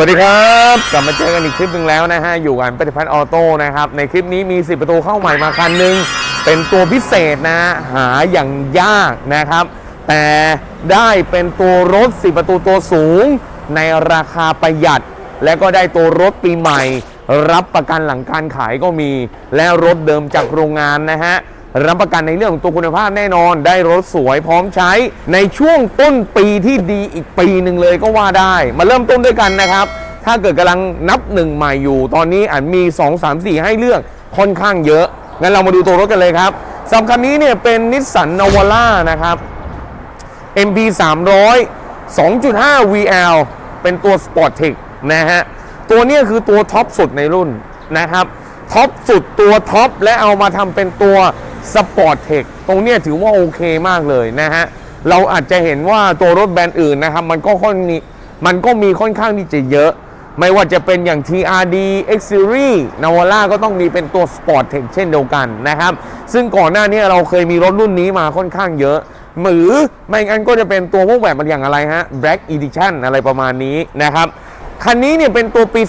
วัสดีครับ กลับมาเจอกันอีกคลิปหนึ่งแล้วนะฮะ อยู่กันปฏิพัฒน์ออโต้นะครับ ในคลิปนี้มี 10 ประตูเข้าใหม่มาคันหนึ่งเป็นตัวพิเศษนะ หาอย่างยากนะครับ แต่ได้เป็นตัวรถ 10 ประตูตัวสูง ในราคาประหยัด และก็ได้ตัวรถปีใหม่ รับประกันหลังการขายก็มี และรถเดิมจากโรงงานนะฮะ รับประกันในเรื่องของตัวคุณภาพแน่นอน ได้รถสวยพร้อมใช้ ในช่วงต้นปีที่ดีอีกปีหนึ่งเลยก็ว่าได้ มาเริ่มต้นด้วยกันนะครับ ถ้าเกิดกำลังนับหนึ่งใหม่อยู่ ตอนนี้อาจมี 2 3 4 ให้เลือกค่อนข้างเยอะ งั้นเรามาดูตัวรถกันเลยครับสำหรับคันนี้เนี่ยเป็นนิสสันนาวาร่านะครับ MP 300 2.5 VL เป็นตัว Sport Tech นะฮะ ตัวนี้คือตัวท็อปสุดในรุ่นนะครับ ท็อปสุดตัวท็อปและเอามาทำเป็นตัว Sport Tech ตรงเนี้ยถือว่าโอเคมากเลยนะฮะ เราอาจจะเห็นว่าตัวรถแบรนด์อื่นนะครับ มันก็ค่อนมีมันก็มีค่อนข้างที่จะเยอะ ไม่ว่าจะเป็นอย่าง TRD X Series Navara ก็ต้องมีเป็นตัว Sport Tech เช่นเดียวกันนะครับ ซึ่งก่อนหน้านี้เราเคยมีรถรุ่นนี้มาค่อนข้างเยอะหรือไม่งั้นก็จะเป็นตัวพวกแบบมันอย่างอะไรฮะ Black Edition อะไรประมาณนี้นะครับ คันนี้เนี่ยเป็นตัวปี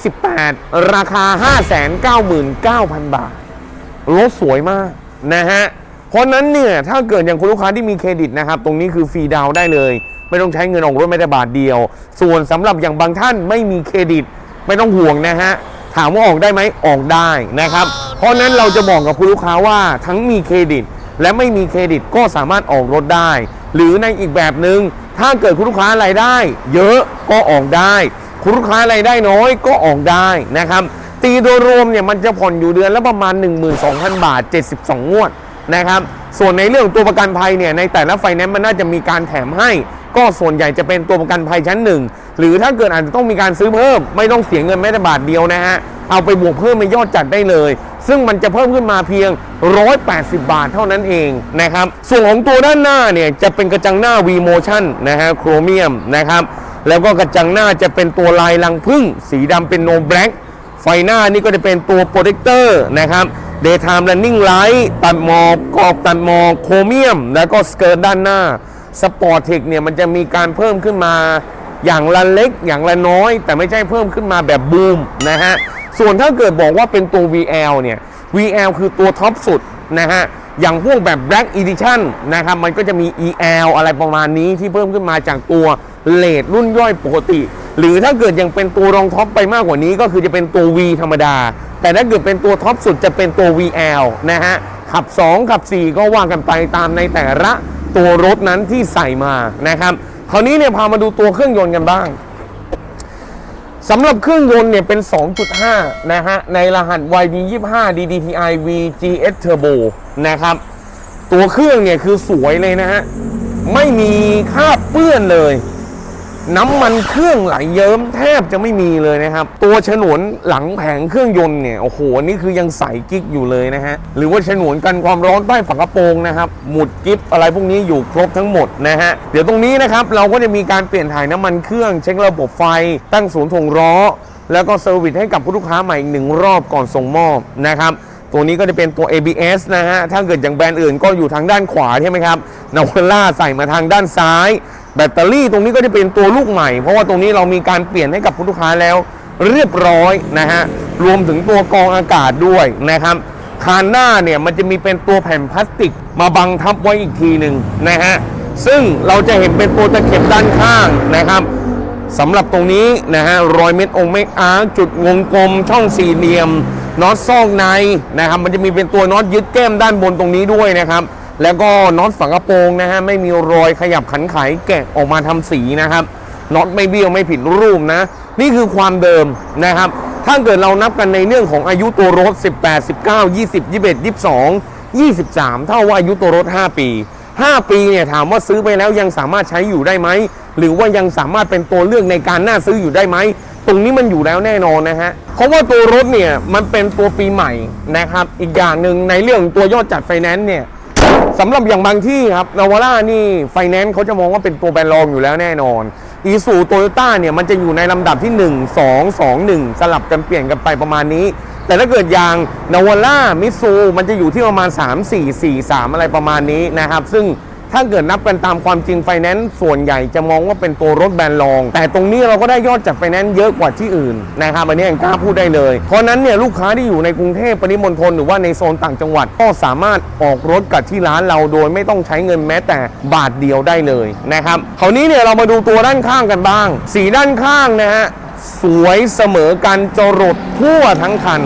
18 ราคา 599,000 บาท รถสวยมาก นะฮะเพราะนั้นเนี่ยถ้าเกิดอย่างคุณลูกค้าที่มีเครดิตนะครับตรงนี้คือฟรีดาวได้เลย ไม่ต้องใช้เงินออกรถไม่ได้บาทเดียว ส่วนสำหรับอย่างบางท่านไม่มีเครดิตไม่ต้องห่วงนะฮะถามว่าออกได้ไหมออกได้นะครับ เพราะนั้นเราจะบอกกับคุณลูกค้าว่าทั้งมีเครดิต และไม่มีเครดิตก็สามารถออกรถได้ หรือในอีกแบบหนึง่งถ้าเกิดคุณลูกค้ารายได้ เยอะก็ออกได้ คุณลูกค้ารายได้น้อยก็ออกได้นะครับ ตีโดยรวมเนี่ยมันจะผ่อนอยู่เดือนละประมาณ 12,000 บาท 72 งวดนะครับ ส่วนในเรื่องตัวประกันภัยเนี่ยในแต่ละไฟแนนซ์มันน่าจะมีการแถมให้ ก็ส่วนใหญ่จะเป็นตัวประกันภัยชั้นหนึ่งหรือถ้าเกิดอาจจะต้องมีการซื้อเพิ่ม ไม่ต้องเสียเงินแม้แต่บาทเดียวนะฮะเอาไปบวกเพิ่มในยอดจัดได้เลย ซึ่งมันจะเพิ่มขึ้นมาเพียง 180 บาทเท่านั้นเองนะครับส่วนของตัวด้านหน้าเนี่ยจะเป็นกระจังหน้า V Motion นะฮะโครเมียมนะครับแล้วก็กระจังหน้าจะเป็นตัวลายลังพึ่งสีดำเป็นโนแบล็ก ฟหน้านี่ก็จะเป็นตัวโปรเจคเตอร์นะครับ Daytime Running Light ตัดหมอกกรอบตัดหมอกโครเมียม แล้วก็สเกิร์ตด้านหน้าสปอร์ตเทคเนี่ยมันจะมีการเพิ่มขึ้นมาอย่างละเล็กอย่างละน้อย แต่ไม่ใช่เพิ่มขึ้นมาแบบบูมนะฮะส่วนถ้าเกิดบอกว่าเป็นตัว VL เนี่ย VL คือตัวท็อปสุดนะฮะอย่างพวกแบบ Black Edition นะครับ มันก็จะมี EL อะไรประมาณนี้ที่เพิ่มขึ้นมาจากตัวเลดรุ่นย่อยปกติ หรือถ้าเกิดยังเป็นตัวรองท็อปไปมากกว่านี้ก็คือจะเป็นตัว V ธรรมดา แต่ถ้าเกิดเป็นตัวท็อปสุดจะเป็นตัว VL นะฮะ ขับ 2 ขับ 4 ก็ว่ากันไปตามในแต่ละตัวรถนั้นที่ใส่มานะครับ คราวนี้เนี่ยพามาดูตัวเครื่องยนต์กันบ้างสำหรับเครื่องยนต์เนี่ยเป็น 2.5 นะฮะ ในรหัส YB25 DDTI VGS Turbo นะครับ ตัวเครื่องเนี่ยคือสวยเลยนะฮะ ไม่มีคราบเปื้อนเลย น้ำมันเครื่องไหลเยิ้มแทบจะไม่มีเลยนะครับ ตัวฉนวนหลังแผงเครื่องยนต์เนี่ยโอ้โหนี่คือยังใสกิ๊กอยู่เลยนะฮะหรือว่าฉนวนกันความร้อนใต้ฝากระโปรงนะครับหมุดกิ๊บอะไรพวกนี้อยู่ครบทั้งหมดนะฮะเดี๋ยวตรงนี้นะครับเราก็จะมีการเปลี่ยนถ่ายน้ำมันเครื่องเช็คระบบไฟ ตั้งศูนย์ถ่วงล้อแล้วก็เซอร์วิสให้กับผู้ลูกค้าใหม่อีกหนึ่งรอบก่อนส่งมอบนะครับตัวนี้ก็จะเป็นตัว ABS นะฮะถ้าเกิดอย่างแบรนด์อื่นก็อยู่ทางด้านขวาใช่ไหมครับนาวล่าใส่มาทางด้านซ้าย แบตเตอรี่ตรงนี้ก็จะเป็นตัวลูกใหม่ เพราะว่าตรงนี้เรามีการเปลี่ยนให้กับผู้ลูกค้าแล้วเรียบร้อยนะฮะรวมถึงตัวกรองอากาศด้วยนะครับคานหน้าเนี่ยมันจะมีเป็นตัวแผ่นพลาสติกมาบังทับไว้อีกทีหนึ่งนะฮะซึ่งเราจะเห็นเป็นตัวตะเข็บด้านข้างนะครับสำหรับตรงนี้นะฮะรอยเม็ดองค์เม็ดอาร์จุดวงกลม ช่องสี่เหลี่ยมน็อตซอกในนะครับมันจะมีเป็นตัวน็อตยึดแก้มด้านบนตรงนี้ด้วยนะครับ แล้วก็น็อตฝังกระโปรงนะฮะไม่มีรอยขยับขันไขแกะออกมาทำสีนะครับน็อตไม่เบี้ยวไม่ผิดรูปนะ นี่คือความเดิมนะครับ ถ้าเกิดเรานับกันในเรื่องของอายุตัวรถ 18 19 20 21 22 23 เท่าว่าอายุตัวรถ 5 ปี 5 ปีเนี่ยถามว่าซื้อไปแล้วยังสามารถใช้อยู่ได้ไหม หรือว่ายังสามารถเป็นตัวเลือกในการน่าซื้ออยู่ได้ไหม ตรงนี้มันอยู่แล้วแน่นอนนะฮะเพราะว่าตัวรถเนี่ยมันเป็นตัวปีใหม่นะครับ อีกอย่างหนึ่งในเรื่องตัวยอดจัดไฟแนนซ์เนี่ย สำหรับอย่างบางที่ครับนาวาร่านี่ไฟแนนซ์เขาจะมองว่าเป็นตัวแบรนด์รองอยู่แล้วแน่นอนอีซูโตโยต้าเนี่ยมันจะอยู่ในลำดับที่ 1 2 2 1 สลับกันเปลี่ยนกันไปประมาณนี้ แต่ถ้าเกิดอย่างนาวาร่ามิซูมันจะอยู่ที่ประมาณ 3 4 4 3 อะไรประมาณนี้นะครับ ซึ่ง ถ้าเกิดนับกันตามความจริงไฟแนนซ์ส่วนใหญ่จะมองว่าเป็นตัวรถแบรนด์รอง แต่ตรงนี้เราก็ได้ยอดจากไฟแนนซ์เยอะกว่าที่อื่นนะครับอันนี้ยังกล้าพูดได้เลย เพราะฉะนั้นเนี่ยลูกค้าที่อยู่ในกรุงเทพปริมณฑลหรือว่าในโซนต่างจังหวัด ก็สามารถออกรถกับที่ร้านเราโดยไม่ต้องใช้เงินแม้แต่บาทเดียวได้เลยนะครับคราวนี้เนี่ยเรามาดูตัวด้านข้างกันบ้าง สีด้านข้างนะฮะสวยเสมอกันจรดทั่วทั้งคัน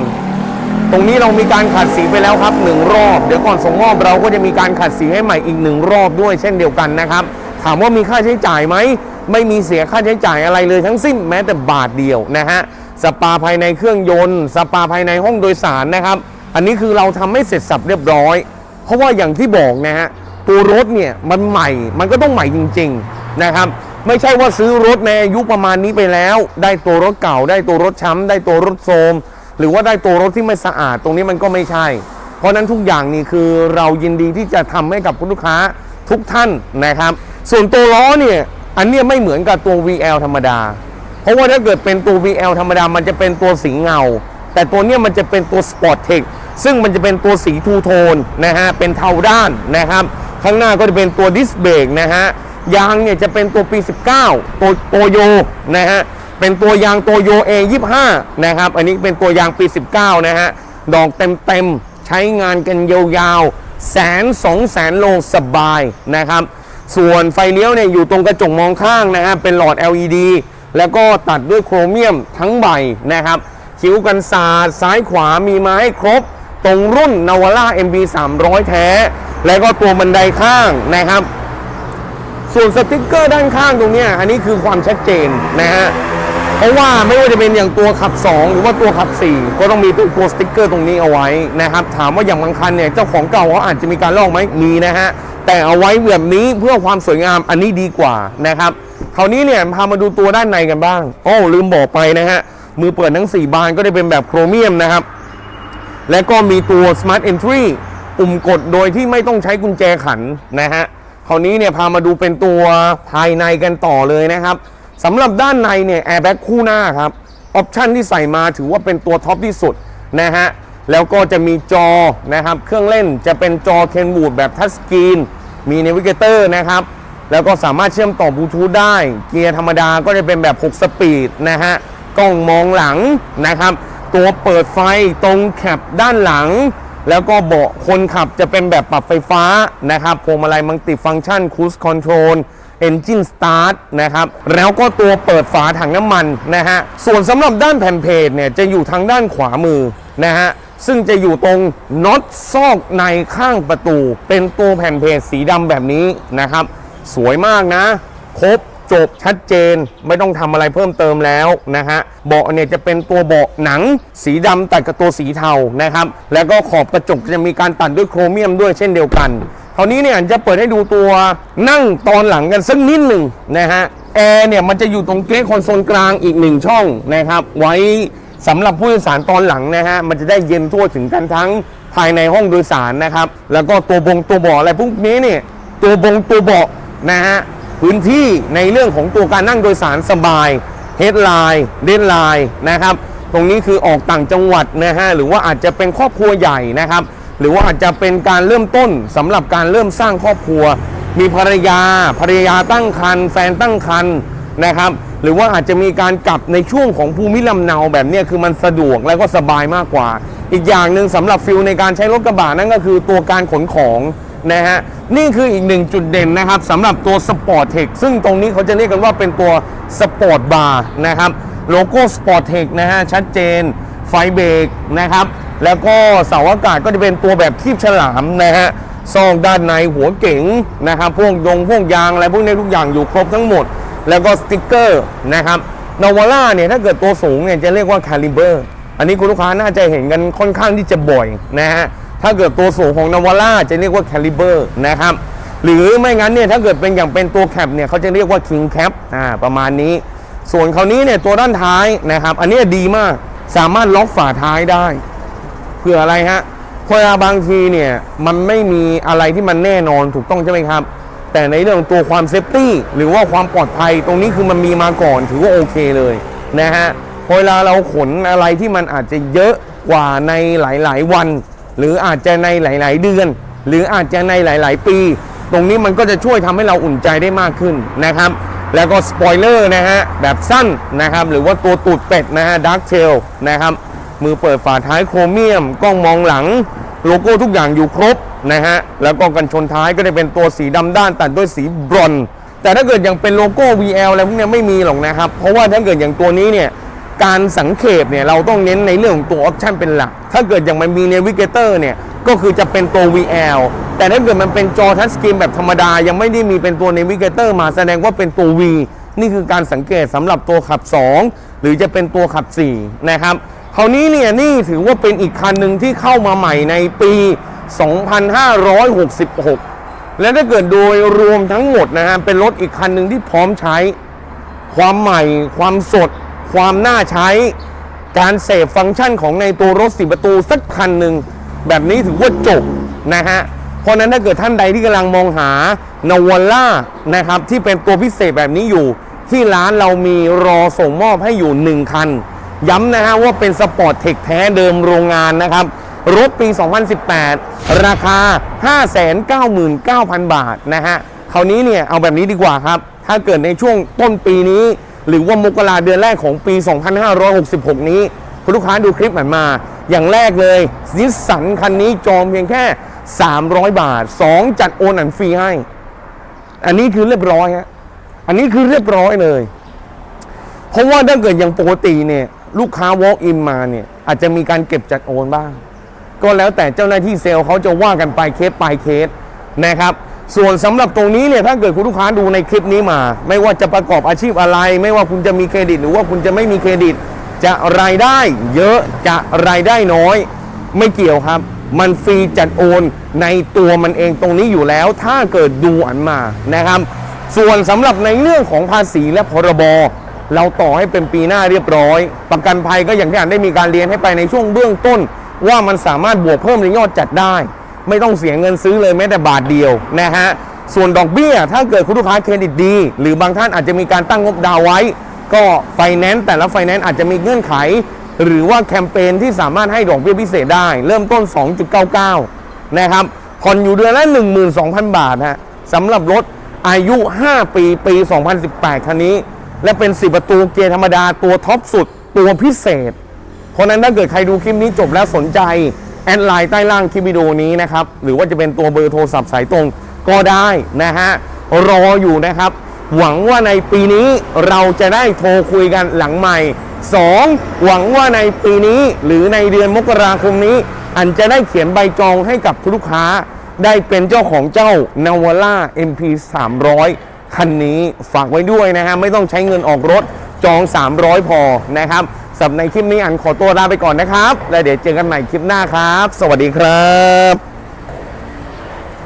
ตรงนี้เรามีการขัดสีไปแล้วครับหนึ่งรอบ เดี๋ยวก่อนส่งมอบเราก็จะมีการขัดสีให้ใหม่อีกหนึ่งรอบด้วยเช่นเดียวกันนะครับ ถามว่ามีค่าใช้จ่ายไหม ไม่มีเสียค่าใช้จ่ายอะไรเลยทั้งสิ้นแม้แต่บาทเดียวนะฮะ สปาภายในเครื่องยนต์ สปาภายในห้องโดยสารนะครับ อันนี้คือเราทำให้เสร็จสับเรียบร้อย เพราะว่าอย่างที่บอกนะฮะตัวรถเนี่ยมันใหม่ มันก็ต้องใหม่จริง ๆนะครับไม่ใช่ว่าซื้อรถในอายุประมาณนี้ไปแล้ว ได้ตัวรถเก่า ได้ตัวรถช้ำได้ตัวรถโทรม หรือว่าได้ตัวรถที่ไม่สะอาดตรงนี้มันก็ไม่ใช่ เพราะนั้นทุกอย่างนี่คือเรายินดีที่จะทำให้กับคุณลูกค้าทุกท่านนะครับ ส่วนตัวล้อเนี่ยอันนี้ไม่เหมือนกับตัว VL ธรรมดา เพราะว่าถ้าเกิดเป็นตัว VL ธรรมดา มันจะเป็นตัวสีเงา แต่ตัวเนี้ยมันจะเป็นตัว Sport Tech ซึ่งมันจะเป็นตัวสีทูโทนนะฮะ เป็นเทาด้านนะครับ ข้างหน้าก็จะเป็นตัวดิสเบรกนะฮะ ยางเนี่ยจะเป็นตัวปี 19 ตัวโตโยนะฮะ เป็นตัวยางโตโย A25 นะครับ อันนี้เป็นตัวยางปี 19 นะฮะ ดอกเต็มๆ ใช้งานกันยาวๆ แสนสองแสนโลสบายนะครับ ส่วนไฟเลี้ยวเนี่ยอยู่ตรงกระจกมองข้างนะฮะ เป็นหลอด LED แล้วก็ตัดด้วยโครเมียมทั้งใบนะครับ คิ้วกันศาสตร์ซ้ายขวามีมาให้ครบ ตรงรุ่นนาวาร่า MB 300 แท้ แล้วก็ตัวบันไดข้างนะครับ ส่วนสติ๊กเกอร์ด้านข้างตรงนี้อันนี้คือความชัดเจนนะฮะ เพราะว่าไม่ว่าจะเป็นอย่างตัวขับ 2 หรือว่าตัวขับ 4 ก็ต้องมีตัวสติ๊กเกอร์ตรงนี้เอาไว้นะครับ ถามว่าอย่างบางคันเนี่ยเจ้าของเก่าเขาอาจจะมีการลอกไหมมีนะฮะ แต่เอาไว้แบบนี้เพื่อความสวยงามอันนี้ดีกว่านะครับคราวนี้เนี่ยพามาดูตัวด้านในกันบ้างโอ้ลืมบอกไปนะฮะมือเปิดทั้ง 4 บานก็ได้เป็นแบบโครเมียมนะครับและก็มีตัว Smart Entry ปุ่มกดโดยที่ไม่ต้องใช้กุญแจขันนะฮะคราวนี้เนี่ยพามาดูเป็นตัวภายในกันต่อเลยนะครับ สำหรับด้านในเนี่ยแอร์แบ็กคู่หน้าครับออปชันที่ใส่มาถือว่าเป็นตัวท็อปที่สุดนะฮะแล้วก็จะมีจอนะครับ เครื่องเล่นจะเป็นจอเคนบูดแบบทัชสกรีน มีเนวิเกเตอร์นะครับ แล้วก็สามารถเชื่อมต่อบลูทูธได้ เกียร์ธรรมดาก็จะเป็นแบบ 6 สปีดนะฮะกล้องมองหลังนะครับ ตัวเปิดไฟตรงแคปด้านหลัง แล้วก็เบาะคนขับจะเป็นแบบปรับไฟฟ้านะครับพวงมาลัยมัลติฟัง c t ชันคูสคอนโทรล Engine Start นะครับ แล้วก็ตัวเปิดฝาถังน้ำมันนะฮะ ส่วนสำหรับด้านแผ่นเพจเนี่ยจะอยู่ทางด้านขวามือนะฮะ ซึ่งจะอยู่ตรงน็อตซอกในข้างประตู เป็นตัวแผ่นเพจสีดำแบบนี้นะครับ สวยมากนะ ครบจบชัดเจนไม่ต้องทำอะไรเพิ่มเติมแล้วนะฮะเบาะเนี่ยจะเป็นตัวเบาะหนัง สีดำตัดกับตัวสีเทานะครับ แล้วก็ขอบกระจกจะมีการตัดด้วยโครเมียมด้วยเช่นเดียวกัน คราวนี้เนี่ยจะเปิดให้ดูตัวนั่งตอนหลังกันสักนิดหนึ่งนะฮะแอร์เนี่ยมันจะอยู่ตรงเก๊คอนโซลกลางอีกหนึ่งช่องนะครับ ไว้สำหรับผู้โดยสารตอนหลังนะฮะมันจะได้เย็นทั่วถึงกันทั้งภายในห้องโดยสารนะครับ แล้วก็ตัวบงตัวเบาะอะไรพวกนี้เนี่ยตัวบงตัวเบาะนะฮะพื้นที่ในเรื่องของตัวการนั่งโดยสารสบายเฮดไลน์เดนไลน์นะครับ ตรงนี้คือออกต่างจังหวัดนะฮะหรือว่าอาจจะเป็นครอบครัวใหญ่นะครับ หรือว่าอาจจะเป็นการเริ่มต้นสำหรับการเริ่มสร้างครอบครัว มีภรรยาภรรยาตั้งครรภ์แฟนตั้งครรภ์นะครับ หรือว่าอาจจะมีการกลับในช่วงของภูมิลำเนาแบบนี้คือมันสะดวกและก็สบายมากกว่า อีกอย่างหนึ่งสำหรับฟิลในการใช้รถกระบะนั่นก็คือตัวการขนของนะฮะนี่คืออีกหนึ่งจุดเด่นนะครับสำหรับตัวสปอร์ตเทคซึ่งตรงนี้เขาจะเรียกกันว่าเป็นตัวสปอร์ตบาร์นะครับโลโก้สปอร์ตเทคนะฮะชัดเจนไฟเบรกนะครับ แล้วก็เสาอากาศก็จะเป็นตัวแบบคีบฉลามนะฮะซองด้านในหัวเก๋งนะครับพวกยงพวกยางอะไรพวกนี้ทุกอย่างอยู่ครบทั้งหมด แล้วก็สติกเกอร์นะครับนาวาร่าเนี่ยถ้าเกิดตัวสูงเนี่ยจะเรียกว่าคาลิเบอร์อันนี้คุณลูกค้าน่าจะเห็นกันค่อนข้างที่จะบ่อยนะฮะถ้าเกิดตัวสูงของนาวาร่าจะเรียกว่าแคลิเบอร์นะครับหรือไม่งั้นเนี่ยถ้าเกิดเป็นอย่างเป็นตัวแคปเนี่ยเขาจะเรียกว่าคิงแคปอ่าประมาณนี้ ส่วนคราวนี้เนี่ยตัวด้านท้ายนะครับ อันนี้ดีมากสามารถล็อกฝาท้ายได้ เพื่ออะไรฮะเพราะว่าบางทีเนี่ยมันไม่มีอะไรที่มันแน่นอนถูกต้องใช่ไหมครับ แต่ในเรื่องตัวความเซฟตี้หรือว่าความปลอดภัยตรงนี้คือมันมีมาก่อนถือว่าโอเคเลยนะฮะพอเวลาเราขนอะไรที่มันอาจจะเยอะกว่าในหลาย ๆ วัน หรืออาจจะในหลาย ๆ เดือน หรืออาจจะในหลาย ๆ ปี ตรงนี้มันก็จะช่วยทำให้เราอุ่นใจได้มากขึ้นนะครับ แล้วก็สปอยเลอร์นะฮะแบบสั้นนะครับหรือว่าตัวตูดเป็ดนะฮะดาร์กเทลนะครับ มือเปิดฝาท้ายโครเมียม กล้องมองหลัง โลโก้ทุกอย่างอยู่ครบนะฮะ แล้วก็กันชนท้ายก็จะเป็นตัวสีดำด้านตัดด้วยสีบรอน แต่ถ้าเกิดยังเป็นโลโก้ VL อะไรพวกนี้ไม่มีหรอกนะครับ เพราะว่าถ้าเกิดอย่างตัวนี้เนี่ยการสังเขปเนี่ยเราต้องเน้นในเรื่องของตัวออปชันเป็นหลัก ถ้าเกิดอย่างมันมีเนวิเกเตอร์เนี่ยก็คือจะเป็นตัว VL แต่ถ้าเกิดมันเป็นจอทัชสกรีนแบบธรรมดา ยังไม่ได้มีเป็นตัวเนวิเกเตอร์มาแสดงว่าเป็นตัว V นี่คือการสังเกตสำหรับตัวขับ 2 หรือจะเป็นตัวขับ 4 นะครับ คราวนี้เนี่ยนี่ถือว่าเป็นอีกคันหนึ่งที่เข้ามาใหม่ในปี 2566 และถ้าเกิดโดยรวมทั้งหมดนะฮะเป็นรถอีกคันหนึ่งที่พร้อมใช้ ความใหม่ ความสด ความน่าใช้ การเสพฟังก์ชันของในตัวรถสีประตูสักคันหนึ่งแบบนี้ถือว่าจบนะฮะเพราะนั้นถ้าเกิดท่านใดที่กำลังมองหานาวล่านะครับที่เป็นตัวพิเศษแบบนี้อยู่ ที่ร้านเรามีรอส่งมอบให้อยู่ 1 คัน ย้ำนะฮะว่าเป็นสปอร์ตเทคแท้เดิมโรงงานนะครับ รถปี 2018 ราคา 599,000 บาทนะฮะคราวนี้เนี่ยเอาแบบนี้ดีกว่าครับ ถ้าเกิดในช่วงต้นปีนี้ หรือว่ามกราเดือนแรกของปี 2566 นี้คุณลูกค้าดูคลิปมันมา อย่างแรกเลยนิสสันคันนี้จองเพียงแค่ 300 บาท 2 จัดโอนอันฟรีให้ อันนี้คือเรียบร้อยฮะอันนี้คือเรียบร้อยเลย เพราะว่าถ้าเกิดอย่างปกติเนี่ย ลูกค้า walk in มาเนี่ยอาจจะมีการเก็บจัดโอนบ้าง ก็แล้วแต่เจ้าหน้าที่เซลล์เขาจะว่ากันไปเคสไปเคสนะครับส่วนสำหรับตรงนี้เนี่ยถ้าเกิดคุณลูกค้าดูในคลิปนี้มา ไม่ว่าจะประกอบอาชีพอะไร ไม่ว่าคุณจะมีเครดิต หรือว่าคุณจะไม่มีเครดิต จะรายได้เยอะจะรายได้น้อย ไม่เกี่ยวครับ มันฟรีจัดโอนในตัวมันเองตรงนี้อยู่แล้ว ถ้าเกิดดูอันมานะครับ ส่วนสำหรับในเรื่องของภาษีและพรบ เราต่อให้เป็นปีหน้าเรียบร้อย ประกันภัยก็อย่างที่อ่านได้มีการเรียนให้ไปในช่วงเบื้องต้น ว่ามันสามารถบวกเพิ่มในยอดจัดได้ ไม่ต้องเสียเงินซื้อเลยแม้แต่บาทเดียวนะฮะส่วนดอกเบี้ย ถ้าเกิดคุณลูกค้าเครดิตดี หรือบางท่านอาจจะมีการตั้งงบดาวไว้ ก็ไฟแนนซ์แต่ละไฟแนนซ์อาจจะมีเงื่อนไข หรือว่าแคมเปญที่สามารถให้ดอกเบี้ยพิเศษได้ เริ่มต้น 2.99 นะครับผ่อนอยู่เดือนละ 12,000 บาทฮะสำหรับรถอายุ 5 ปี ปี 2018 คันนี้ และเป็น4ประตูเกียร์ธรรมดาตัวท็อปสุดตัวพิเศษ เพราะนั้นถ้าเกิดใครดูคลิปนี้จบแล้วสนใจ แอดไลน์ใต้ล่างคลิปวิดีโอนี้นะครับ หรือว่าจะเป็นตัวเบอร์โทรศัพท์สายตรงก็ได้นะฮะ รออยู่นะครับ หวังว่าในปีนี้เราจะได้โทรคุยกันหลังใหม่ 2. หวังว่าในปีนี้หรือในเดือนมกราคมนี้ อันจะได้เขียนใบจองให้กับลูกค้า ได้เป็นเจ้าของเจ้านาวาร่า MP 300 คันนี้ฝากไว้ด้วยนะฮะไม่ต้องใช้เงินออกรถจอง 300 พอนะครับสำหรับในคลิปนี้อันขอตัวลาไปก่อนนะครับ แล้วเดี๋ยวเจอกันใหม่คลิปหน้าครับ สวัสดีครับ